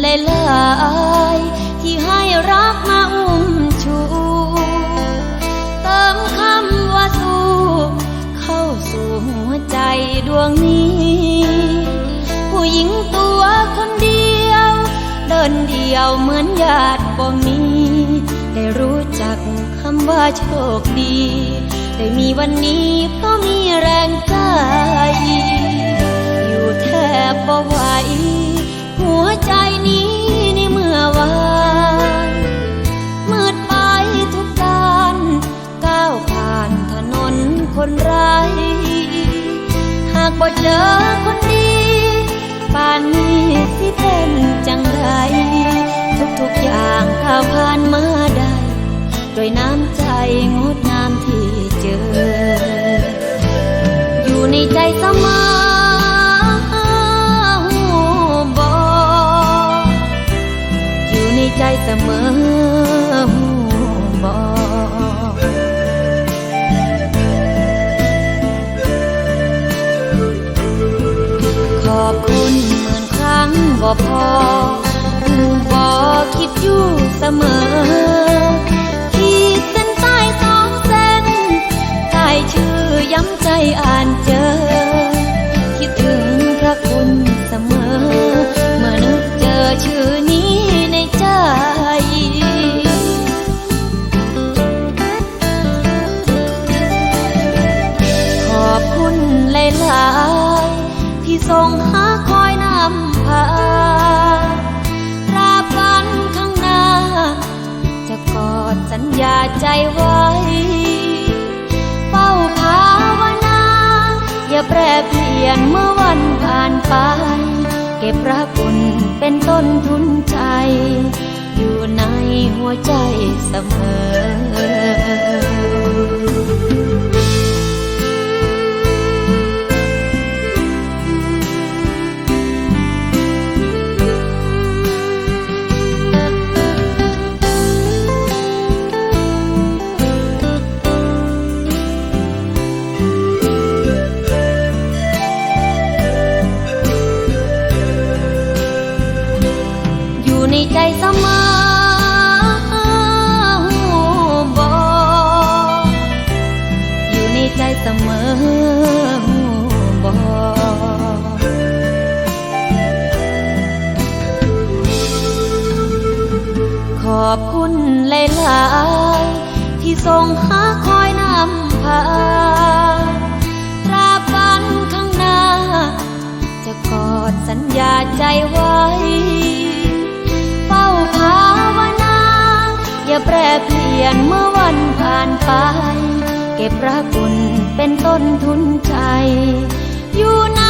หลายๆที่ให้รักมาอุ้มชู เติมคำว่าสู้เข้าสู่หัวใจดวงนี้ ผู้หญิงตัวคนเดียว เดินเดียวเหมือนญาติบ่มี ได้รู้จักคำว่าโชคดี ได้มีวันนี้เพราะมีแรงใจอยู่แทบบ่ไหว คนไร้หากบ่เจอคนดีป่านนี้สิเป็นจังไรทุกๆอย่างก้าวผ่านมาได้ด้วยน้ำใจงดงามที่เจอ อยู่ในใจเสมอหูบออยู่ในใจเสมอหูบอข อบคุณเหมือนครั้งบ่พอถึงบ่คิดอยู่เสมอ สัญญาใจไว้ เฝ้าภาวนา อย่าแปรเปลี่ยนเมื่อวันผ่านไป เก็บพระคุณเป็นต้นทุนใจ อยู่ในหัวใจเสมอ ในใจเสมอบออยู่ในใจเสมอบอขอบคุณหลาย ๆ ที่ทรงหาคอยนำพา เมื่อวันผ่านไป เก็บรักคุณเป็นต้นทุนใจ อยู่ใน